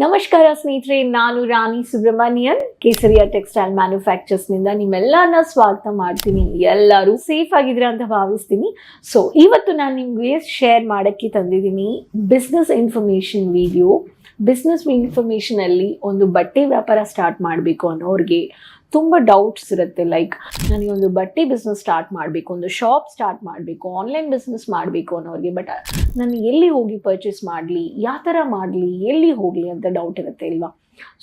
ನಮಸ್ಕಾರ ಸ್ನೇಹಿತರೆ, ನಾನು ರಾಣಿ ಸುಬ್ರಹ್ಮಣ್ಯನ್, ಕೇಸರಿಯ ಟೆಕ್ಸ್ಟೈಲ್ ಮ್ಯಾನುಫ್ಯಾಕ್ಚರ್ಸ್ನಿಂದ ನಿಮ್ಮೆಲ್ಲರನ್ನ ಸ್ವಾಗತ ಮಾಡ್ತೀನಿ. ಎಲ್ಲರೂ ಸೇಫ್ ಆಗಿದ್ರೆ ಅಂತ ಭಾವಿಸ್ತೀನಿ. ಸೊ ಇವತ್ತು ನಾನು ನಿಮಗೆ ಶೇರ್ ಮಾಡೋಕ್ಕೆ ತಂದಿದ್ದೀನಿ ಬಿಸ್ನೆಸ್ ಇನ್ಫಾರ್ಮೇಷನ್ ವಿಡಿಯೋ ಬಿಸ್ನೆಸ್ ಇನ್ಫಾರ್ಮೇಷನಲ್ಲಿ ಒಂದು ಬಟ್ಟೆ ವ್ಯಾಪಾರ ಸ್ಟಾರ್ಟ್ ಮಾಡಬೇಕು ಅನ್ನೋರಿಗೆ. ತುಂಬ ಡೌಟ್ಸ್ ಇರುತ್ತೆ. ಲೈಕ್ ನನಗೊಂದು ಬಟ್ಟೆ ಬಿಸ್ನೆಸ್ ಸ್ಟಾರ್ಟ್ ಮಾಡಬೇಕು, ಒಂದು ಶಾಪ್ ಸ್ಟಾರ್ಟ್ ಮಾಡಬೇಕು ಆನ್ಲೈನ್ ಬಿಸ್ನೆಸ್ ಮಾಡಬೇಕು ಅನ್ನೋರಿಗೆ ಬಟ್ ನಾನು ಎಲ್ಲಿ ಹೋಗಿ ಪರ್ಚೇಸ್ ಮಾಡಲಿ, ಯಾವ ಥರ ಮಾಡಲಿ, ಎಲ್ಲಿ ಹೋಗಲಿ ಅಂತ ಡೌಟ್ ಇರುತ್ತೆ ಇಲ್ವಾ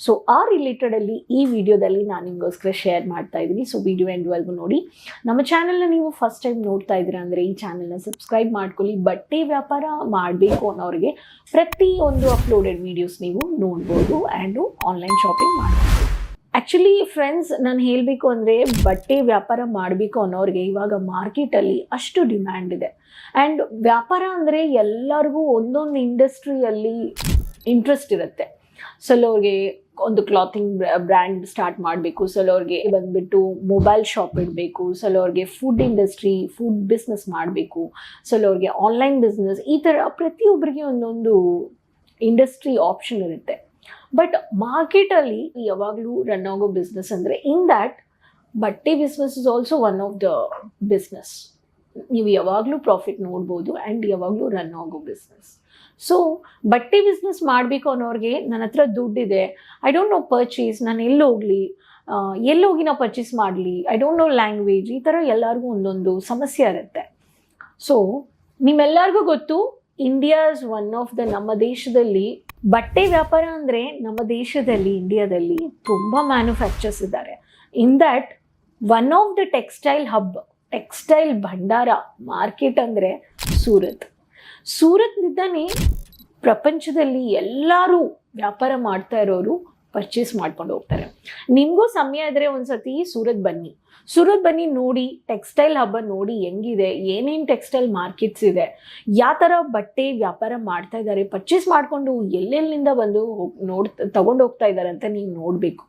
ಸೊ ಆ ರಿಲೇಟೆಡಲ್ಲಿ ಈ ವಿಡಿಯೋದಲ್ಲಿ ನಾನು ನಿಮಗೋಸ್ಕರ ಶೇರ್ ಮಾಡ್ತಾ ಇದ್ದೀನಿ. ಸೊ ವಿಡಿಯೋ ಎಂಡ್ವರೆಗೂ ನೋಡಿ. ನಮ್ಮ ಚಾನಲ್ನ ನೀವು ಫಸ್ಟ್ ಟೈಮ್ ನೋಡ್ತಾ ಇದ್ದೀರಾ ಅಂದರೆ ಈ ಚಾನಲ್ನ ಸಬ್ಸ್ಕ್ರೈಬ್ ಮಾಡ್ಕೊಳ್ಳಿ. ಬಟ್ಟೆ ವ್ಯಾಪಾರ ಮಾಡಬೇಕು ಅನ್ನೋರಿಗೆ ಪ್ರತಿಯೊಂದು ಅಪ್ಲೋಡೆಡ್ ವೀಡಿಯೋಸ್ ನೀವು ನೋಡ್ಬೋದು ಆ್ಯಂಡು ಆನ್ಲೈನ್ ಶಾಪಿಂಗ್ ಮಾಡ್ಬೋದು. ಆ್ಯಕ್ಚುಲಿ ಫ್ರೆಂಡ್ಸ್ ನಾನು ಹೇಳಬೇಕು ಅಂದರೆ ಬಟ್ಟೆ ವ್ಯಾಪಾರ ಮಾಡಬೇಕು ಅನ್ನೋರಿಗೆ ಇವಾಗ ಮಾರ್ಕೆಟಲ್ಲಿ ಅಷ್ಟು ಡಿಮ್ಯಾಂಡ್ ಇದೆ. ಆ್ಯಂಡ್ ವ್ಯಾಪಾರ ಅಂದರೆ ಎಲ್ಲರಿಗೂ ಒಂದೊಂದು ಇಂಡಸ್ಟ್ರಿಯಲ್ಲಿ ಇಂಟ್ರೆಸ್ಟ್ ಇರುತ್ತೆ. ಸೊಲ್ಲೋರಿಗೆ ಒಂದು ಕ್ಲಾತಿಂಗ್ ಬ್ರ್ಯಾಂಡ್ ಸ್ಟಾರ್ಟ್ ಮಾಡಬೇಕು ಸೊಲ್ಲೋರಿಗೆ ಬಂದುಬಿಟ್ಟು ಮೊಬೈಲ್ ಶಾಪ್ ಇಡಬೇಕು ಸೊಲ್ಲೋರಿಗೆ ಫುಡ್ ಇಂಡಸ್ಟ್ರಿ ಫುಡ್ ಬಿಸ್ನೆಸ್ ಮಾಡಬೇಕು ಸೊಲ್ಲೋರಿಗೆ ಆನ್ಲೈನ್ ಬಿಸ್ನೆಸ್ ಈ ಥರ ಪ್ರತಿಯೊಬ್ಬರಿಗೆ ಒಂದೊಂದು ಇಂಡಸ್ಟ್ರಿ ಆಪ್ಷನ್ ಇರುತ್ತೆ. ಬಟ್ ಮಾರ್ಕೆಟಲ್ಲಿ ಯಾವಾಗಲೂ ರನ್ ಆಗೋ ಬಿಸ್ನೆಸ್ ಅಂದರೆ ಇನ್ ದ್ಯಾಟ್ ಬಟ್ಟೆ business is also one of the business ನೀವು ಯಾವಾಗಲೂ ಪ್ರಾಫಿಟ್ ನೋಡ್ಬೋದು ಆ್ಯಂಡ್ ಯಾವಾಗಲೂ ರನ್ ಆಗೋ ಬಿಸ್ನೆಸ್ ಸೊ ಬಟ್ಟೆ ಬಿಸ್ನೆಸ್ ಮಾಡಬೇಕು ಅನ್ನೋರಿಗೆ ನನ್ನ ಹತ್ರ ದುಡ್ಡಿದೆ. ಐ ಡೋಂಟ್ ನೋ ಪರ್ಚೇಸ್ ನಾನು ಎಲ್ಲಿ ಹೋಗಲಿ? ಎಲ್ಲಿ ಹೋಗಿ ನಾವು ಪರ್ಚೇಸ್ ಮಾಡಲಿ? ಐ ಡೋಂಟ್ ನೋ ಲ್ಯಾಂಗ್ವೇಜ್ ಈ ಥರ ಎಲ್ಲರಿಗೂ ಒಂದೊಂದು ಸಮಸ್ಯೆ ಇರುತ್ತೆ. ಸೊ ನಿಮ್ಮೆಲ್ಲರಿಗೂ ಗೊತ್ತು ಇಂಡಿಯಾಸ್ ಒನ್ ಆಫ್ ದ ನಮ್ಮ ದೇಶದಲ್ಲಿ ಬಟ್ಟೆ ವ್ಯಾಪಾರ ಅಂದರೆ ನಮ್ಮ ದೇಶದಲ್ಲಿ ಇಂಡಿಯಾದಲ್ಲಿ ತುಂಬ ಮ್ಯಾನುಫ್ಯಾಕ್ಚರ್ಸ್ ಇದ್ದಾರೆ. In that one of the textile hub textile Bhandar market ಅಂದರೆ ಸೂರತ್. ಸೂರತ್ನಿಂದನೇ ಪ್ರಪಂಚದಲ್ಲಿ ಎಲ್ಲರೂ ವ್ಯಾಪಾರ ಮಾಡ್ತಾ ಇರೋರು ಪರ್ಚೇಸ್ ಮಾಡ್ಕೊಂಡು ಹೋಗ್ತಾರೆ. ನಿಮಗೂ ಸಮಯ ಇದ್ದರೆ ಒಂದ್ಸತಿ ಸೂರತ್ ಬನ್ನಿ. ಸೂರತ್ ಬನ್ನಿ ನೋಡಿ ಟೆಕ್ಸ್ಟೈಲ್ ಹಬ್ಬ ನೋಡಿ ಹೆಂಗಿದೆ, ಏನೇನು ಟೆಕ್ಸ್ಟೈಲ್ ಮಾರ್ಕೆಟ್ಸ್ ಇದೆ, ಯಾವ ಥರ ಬಟ್ಟೆ ವ್ಯಾಪಾರ ಮಾಡ್ತಾ ಇದ್ದಾರೆ ಪರ್ಚೇಸ್ ಮಾಡಿಕೊಂಡು ಎಲ್ಲೆಲ್ಲಿಂದ ಬಂದು ಹೋಗ್, ನೋಡ್, ತಗೊಂಡು ಹೋಗ್ತಾ ಇದ್ದಾರೆ ಅಂತ ನೀವು ನೋಡಬೇಕು.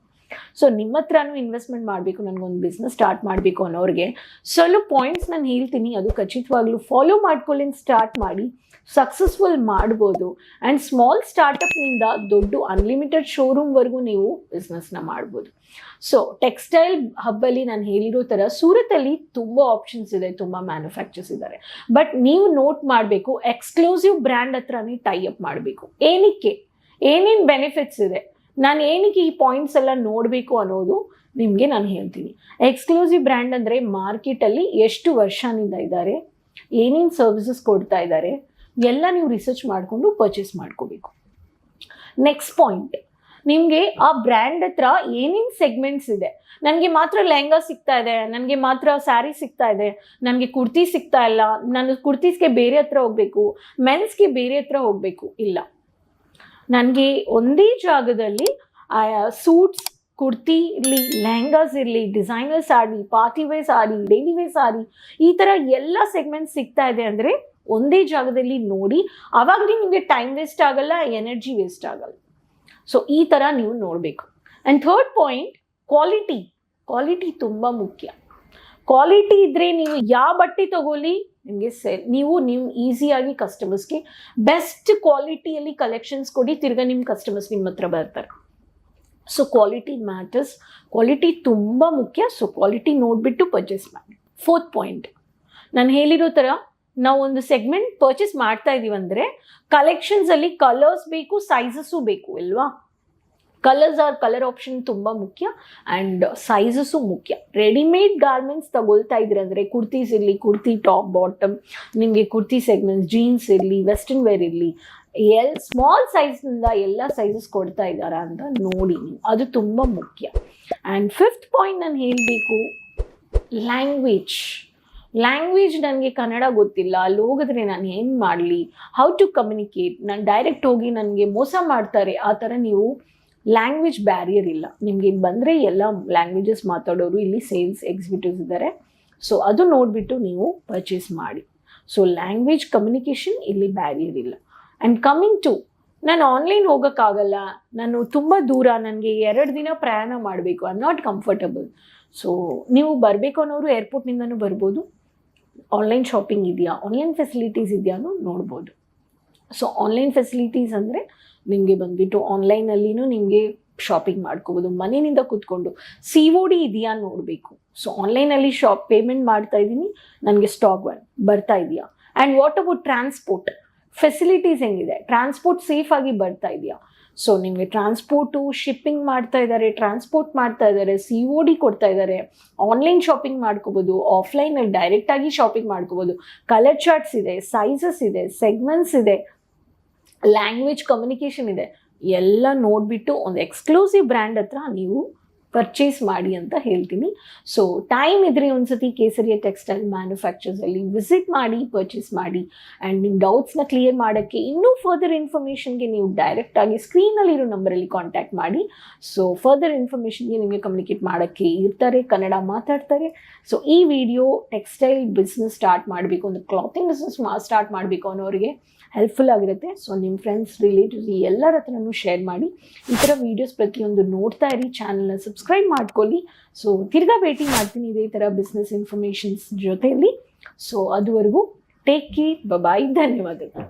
ಸೊ ನಿಮ್ಮ ಹತ್ರನೂ ಇನ್ವೆಸ್ಟ್ಮೆಂಟ್ ಮಾಡಬೇಕು, ನನಗೊಂದು ಬಿಸ್ನೆಸ್ ಸ್ಟಾರ್ಟ್ ಮಾಡಬೇಕು ಅನ್ನೋರಿಗೆ. ಸ್ವಲ್ಪ ಪಾಯಿಂಟ್ಸ್ ನಾನು ಹೇಳ್ತೀನಿ, ಅದು ಖಚಿತವಾಗ್ಲೂ ಫಾಲೋ ಮಾಡ್ಕೊಳ್ಳಿಂದ ಸ್ಟಾರ್ಟ್ ಮಾಡಿ ಸಕ್ಸಸ್ಫುಲ್ ಮಾಡ್ಬೋದು. ಆ್ಯಂಡ್ ಸ್ಮಾಲ್ ಸ್ಟಾರ್ಟಪ್ನಿಂದ ದೊಡ್ಡ ಅನ್ಲಿಮಿಟೆಡ್ ಶೋರೂಮ್ವರೆಗೂ ನೀವು ಬಿಸ್ನೆಸ್ನ ಮಾಡ್ಬೋದು. ಸೊ ಟೆಕ್ಸ್ಟೈಲ್ ಹಬ್ಬಲ್ಲಿ ನಾನು ಹೇಳಿರೋ ಥರ ಸೂರತಲ್ಲಿ ತುಂಬ ಆಪ್ಷನ್ಸ್ ಇದೆ, ತುಂಬ ಮ್ಯಾನುಫ್ಯಾಕ್ಚರ್ಸ್ ಇದ್ದಾರೆ ಬಟ್ ನೀವು ನೋಟ್ ಮಾಡಬೇಕು ಎಕ್ಸ್ಕ್ಲೂಸಿವ್ ಬ್ರ್ಯಾಂಡ್ ಹತ್ರನೇ ಟೈ ಅಪ್ ಮಾಡಬೇಕು. ಏನಕ್ಕೆ? ಏನೇನು ಬೆನಿಫಿಟ್ಸ್ ಇದೆ? ನಾನು ಏನಕ್ಕೆ ಈ ಪಾಯಿಂಟ್ಸ್ ಎಲ್ಲ ನೋಡಬೇಕು ಅನ್ನೋದು ನಿಮಗೆ ನಾನು ಹೇಳ್ತೀನಿ. ಎಕ್ಸ್ಕ್ಲೂಸಿವ್ ಬ್ರ್ಯಾಂಡ್ ಅಂದರೆ ಮಾರ್ಕೆಟಲ್ಲಿ ಎಷ್ಟು ವರ್ಷದಿಂದ ಇದ್ದಾರೆ, ಏನೇನು ಸರ್ವಿಸಸ್ ಕೊಡ್ತಾ ಇದ್ದಾರೆ, ಎಲ್ಲ ನೀವು ರಿಸರ್ಚ್ ಮಾಡಿಕೊಂಡು ಪರ್ಚೇಸ್ ಮಾಡ್ಕೋಬೇಕು. ನೆಕ್ಸ್ಟ್ ಪಾಯಿಂಟ್ ನಿಮಗೆ ಆ ಬ್ರ್ಯಾಂಡ್ ಹತ್ರ ಏನೇನು ಸೆಗ್ಮೆಂಟ್ಸ್ ಇದೆ? ನನಗೆ ಮಾತ್ರ ಲೆಹಂಗಾ ಸಿಗ್ತಾ ಇದೆ, ನನಗೆ ಮಾತ್ರ ಸ್ಯಾರಿ ಸಿಗ್ತಾ ಇದೆ, ನನಗೆ ಕುರ್ತಿ ಸಿಗ್ತಾ ಇಲ್ಲ, ನಾನು ಕುರ್ತೀಸ್ಗೆ ಬೇರೆ ಹತ್ರ ಹೋಗಬೇಕು ಮೆನ್ಸ್ಗೆ ಬೇರೆ ಹತ್ರ ಹೋಗಬೇಕು, ಇಲ್ಲ. ನನಗೆ ಒಂದೇ ಜಾಗದಲ್ಲಿ ಸೂಟ್ಸ್, ಕುರ್ತಿ ಇರಲಿ, ಲೆಹಂಗಾಸ್ ಇರಲಿ, designer sari, party wear sari, daily wear sari, ಈ ಥರ ಎಲ್ಲ ಸೆಗ್ಮೆಂಟ್ಸ್ ಸಿಗ್ತಾ ಇದೆ ಅಂದರೆ ಒಂದೇ ಜಾಗದಲ್ಲಿ ನೋಡಿ ಆವಾಗ ನಿಮಗೆ ಟೈಮ್ ವೇಸ್ಟ್ ಆಗಲ್ಲ, ಎನರ್ಜಿ ವೇಸ್ಟ್ ಆಗಲ್ಲ. ಸೊ ಈ ಥರ ನೀವು ನೋಡಬೇಕು. And third point quality quality ತುಂಬ ಮುಖ್ಯ. ಕ್ವಾಲಿಟಿ ಇದ್ದರೆ ನೀವು ಯಾವ ಬಟ್ಟೆ ತಗೊಳ್ಳಿ ನಿಮಗೆ ಸೆ, ನೀವು ನಿಮ್ಮ ಈಸಿಯಾಗಿ ಕಸ್ಟಮರ್ಸ್ಗೆ ಬೆಸ್ಟ್ ಕ್ವಾಲಿಟಿಯಲ್ಲಿ ಕಲೆಕ್ಷನ್ಸ್ ಕೊಡಿ, ತಿರ್ಗಾ ನಿಮ್ಮ ಕಸ್ಟಮರ್ಸ್ ನಿಮ್ಮ ಹತ್ರ ಬರ್ತಾರೆ. ಸೊ ಕ್ವಾಲಿಟಿ ಮ್ಯಾಟರ್ಸ್ ಕ್ವಾಲಿಟಿ ತುಂಬ ಮುಖ್ಯ. ಸೊ ಕ್ವಾಲಿಟಿ ನೋಡಿಬಿಟ್ಟು ಪರ್ಚೇಸ್ ಮಾಡಿ. ಫೋರ್ತ್ ಪಾಯಿಂಟ್ ನಾನು ಹೇಳಿರೋ ಥರ ನಾವು ಒಂದು ಸೆಗ್ಮೆಂಟ್ ಪರ್ಚೇಸ್ ಮಾಡ್ತಾ ಇದೀವಿ ಅಂದರೆ ಕಲೆಕ್ಷನ್ಸಲ್ಲಿ ಕಲರ್ಸ್ ಬೇಕು ಸೈಜಸ್ಸು ಬೇಕು, ಅಲ್ವಾ? ಕಲರ್ಸ್ ಆರ್ ಕಲರ್ ಆಪ್ಷನ್ ತುಂಬ ಮುಖ್ಯ ಆ್ಯಂಡ್ ಸೈಜಸ್ಸು ಮುಖ್ಯ. ರೆಡಿಮೇಡ್ ಗಾರ್ಮೆಂಟ್ಸ್ ತಗೊಳ್ತಾ ಇದ್ರೆ ಅಂದರೆ ಕುರ್ತೀಸ್ ಇರಲಿ ಕುರ್ತಿ ಟಾಪ್ ಬಾಟಮ್ ನಿಮಗೆ ಕುರ್ತಿ ಸೆಗ್ಮೆಂಟ್ಸ್ ಜೀನ್ಸ್ ಇರಲಿ ವೆಸ್ಟರ್ನ್ ವೇರ್ ಇರಲಿ, ಎಲ್ ಸ್ಮಾಲ್ ಸೈಜ್ನಿಂದ ಎಲ್ಲ ಸೈಜಸ್ ಕೊಡ್ತಾ ಇದ್ದಾರಾ ಅಂತ ನೋಡಿ ಅದು ತುಂಬ ಮುಖ್ಯ. ಆ್ಯಂಡ್ ಫಿಫ್ತ್ ಪಾಯಿಂಟ್ ನಾನು ಹೇಳಬೇಕು ಲ್ಯಾಂಗ್ವೇಜ್ ಲ್ಯಾಂಗ್ವೇಜ್ ನನಗೆ ಕನ್ನಡ ಗೊತ್ತಿಲ್ಲ. ಅಲ್ಲಿ ಹೋಗಿದ್ರೆ ನಾನು ಏನು ಮಾಡಲಿ? ಹೌ ಟು ಕಮ್ಯುನಿಕೇಟ್ ನಾನು ಡೈರೆಕ್ಟ್ ಹೋಗಿ ನನಗೆ ಮೋಸ ಮಾಡ್ತಾರೆ. ಆ ಥರ ನೀವು ಲ್ಯಾಂಗ್ವೇಜ್ ಬ್ಯಾರಿಯರ್ ಇಲ್ಲ. ನಿಮ್ಗೆ ಇಲ್ಲಿ ಬಂದರೆ ಎಲ್ಲ ಲ್ಯಾಂಗ್ವೇಜಸ್ ಮಾತಾಡೋರು ಇಲ್ಲಿ ಸೇಲ್ಸ್ ಎಕ್ಸಿಕ್ಯೂಟಿವ್ಸ್ ಇದ್ದಾರೆ ಸೊ ಅದು ನೋಡಿಬಿಟ್ಟು ನೀವು ಪರ್ಚೇಸ್ ಮಾಡಿ. ಸೊ ಲ್ಯಾಂಗ್ವೇಜ್ ಕಮ್ಯುನಿಕೇಷನ್ ಇಲ್ಲಿ ಬ್ಯಾರಿಯರ್ ಇಲ್ಲ. ಆ್ಯಂಡ್ ಕಮಿಂಗ್ ಟು ನಾನು ಆನ್ಲೈನ್ ಹೋಗೋಕ್ಕಾಗಲ್ಲ. ನಾನು ತುಂಬ ದೂರ, ನನಗೆ ಎರಡು ದಿನ ಪ್ರಯಾಣ ಮಾಡಬೇಕು. ಐ ನಾಟ್ ಕಂಫರ್ಟಬಲ್ ಸೊ ನೀವು ಬರಬೇಕು ಅನ್ನೋರು ಏರ್ಪೋರ್ಟ್ನಿಂದನೂ ಬರ್ಬೋದು. ಆನ್ಲೈನ್ ಶಾಪಿಂಗ್ ಇದೆಯಾ? ಆನ್ಲೈನ್ ಫೆಸಿಲಿಟೀಸ್ ಇದೆಯಾ ನೋಡ್ಬೋದು. ಸೊ ಆನ್ಲೈನ್ ಫೆಸಿಲಿಟೀಸ್ ಅಂದರೆ ನಿಮಗೆ ಬಂದ್ಬಿಟ್ಟು ಆನ್ಲೈನಲ್ಲಿನೂ ನಿಮಗೆ ಶಾಪಿಂಗ್ ಮಾಡ್ಕೋಬೋದು, ಮನೆಯಿಂದ ಕೂತ್ಕೊಂಡು ಸಿ ಒ ಡಿ ಇದೆಯಾ ನೋಡಬೇಕು. ಸೊ ಆನ್ಲೈನಲ್ಲಿ ಶಾಪ್ ಪೇಮೆಂಟ್ ಮಾಡ್ತಾ ಇದ್ದೀನಿ, ನನಗೆ ಸ್ಟಾಕ್ ಬರ್ತಾ ಇದೆಯಾ? And what about transport facilities ಹೆಂಗಿದೆ? ಟ್ರಾನ್ಸ್ಪೋರ್ಟ್ ಸೇಫಾಗಿ ಬರ್ತಾ ಇದೆಯಾ? ಸೊ ನಿಮಗೆ ಟ್ರಾನ್ಸ್ಪೋರ್ಟು ಶಿಪ್ಪಿಂಗ್ ಮಾಡ್ತಾ ಇದ್ದಾರೆ ಟ್ರಾನ್ಸ್ಪೋರ್ಟ್ ಮಾಡ್ತಾ ಇದ್ದಾರೆ ಸಿ ಒ ಡಿ ಕೊಡ್ತಾ ಇದ್ದಾರೆ ಆನ್ಲೈನ್ ಶಾಪಿಂಗ್ ಮಾಡ್ಕೋಬೋದು ಆಫ್ಲೈನಲ್ಲಿ ಡೈರೆಕ್ಟಾಗಿ ಶಾಪಿಂಗ್ ಮಾಡ್ಕೋಬೋದು. ಕಲರ್ ಚಾರ್ಟ್ಸ್ ಇದೆ ಸೈಜಸ್ ಇದೆ ಸೆಗ್ಮೆಂಟ್ಸ್ ಇದೆ. ಲ್ಯಾಂಗ್ವೇಜ್ ಕಮ್ಯುನಿಕೇಷನ್ ಇದೆ. ಎಲ್ಲ ನೋಡಿಬಿಟ್ಟು ಒಂದು ಎಕ್ಸ್ಕ್ಲೂಸಿವ್ ಬ್ರ್ಯಾಂಡ್ ಹತ್ರ ನೀವು ಪರ್ಚೇಸ್ ಮಾಡಿ ಅಂತ ಹೇಳ್ತೀನಿ. ಸೊ ಟೈಮ್ ಇದ್ರೆ ಒಂದ್ಸತಿ ಕೇಸರಿಯ ಟೆಕ್ಸ್ಟೈಲ್ ಮ್ಯಾನುಫ್ಯಾಕ್ಚರ್ಸಲ್ಲಿ ವಿಸಿಟ್ ಮಾಡಿ ಪರ್ಚೇಸ್ ಮಾಡಿ ಆ್ಯಂಡ್ ನಿಮ್ಮ ಡೌಟ್ಸ್ನ ಕ್ಲಿಯರ್ ಮಾಡೋಕ್ಕೆ ಇನ್ನೂ ಫರ್ದರ್ ಇನ್ಫಾರ್ಮೇಷನ್ಗೆ ನೀವು ಡೈರೆಕ್ಟಾಗಿ ಸ್ಕ್ರೀನಲ್ಲಿರೋ ನಂಬರಲ್ಲಿ ಕಾಂಟ್ಯಾಕ್ಟ್ ಮಾಡಿ. ಸೊ ಫರ್ದರ್ ಇನ್ಫಾರ್ಮೇಷನ್ಗೆ ನಿಮಗೆ ಕಮ್ಯುನಿಕೇಟ್ ಮಾಡೋಕ್ಕೆ ಇರ್ತಾರೆ, ಕನ್ನಡ ಮಾತಾಡ್ತಾರೆ. ಸೊ ಈ ವಿಡಿಯೋ ಟೆಕ್ಸ್ಟೈಲ್ ಬಿಸ್ನೆಸ್ ಸ್ಟಾರ್ಟ್ ಮಾಡಬೇಕು, ಒಂದು ಕ್ಲಾತಿಂಗ್ ಬಿಸ್ನೆಸ್ ಸ್ಟಾರ್ಟ್ ಮಾಡಬೇಕು ಅನ್ನೋರಿಗೆ ಹೆಲ್ಪ್ಫುಲ್ ಆಗಿರುತ್ತೆ. ಸೊ ನಿಮ್ಮ ಫ್ರೆಂಡ್ಸ್ ರಿಲೇಟಿವ್ಸ್ ಎಲ್ಲರ ಹತ್ರನೂ ಶೇರ್ ಮಾಡಿ. ಈ ಥರ ವೀಡಿಯೋಸ್ ಪ್ರತಿಯೊಂದು ನೋಡ್ತಾ ಇರಿ. ಚಾನಲ್ನ ಸಬ್ಸ್ಕ್ರೈಬ್ ಮಾಡ್ಕೊಳ್ಳಿ. ಸೊ ತಿರ್ಗಾ ಭೇಟಿ ಮಾಡ್ತೀನಿ ಇದೇ ಥರ ಬಿಸ್ನೆಸ್ ಇನ್ಫಾರ್ಮೇಷನ್ಸ್ ಜೊತೆಯಲ್ಲಿ. ಸೊ ಅದುವರೆಗೂ ಟೇಕ್ ಕೇರ್ ಬಾಯ್ ಧನ್ಯವಾದಗಳು.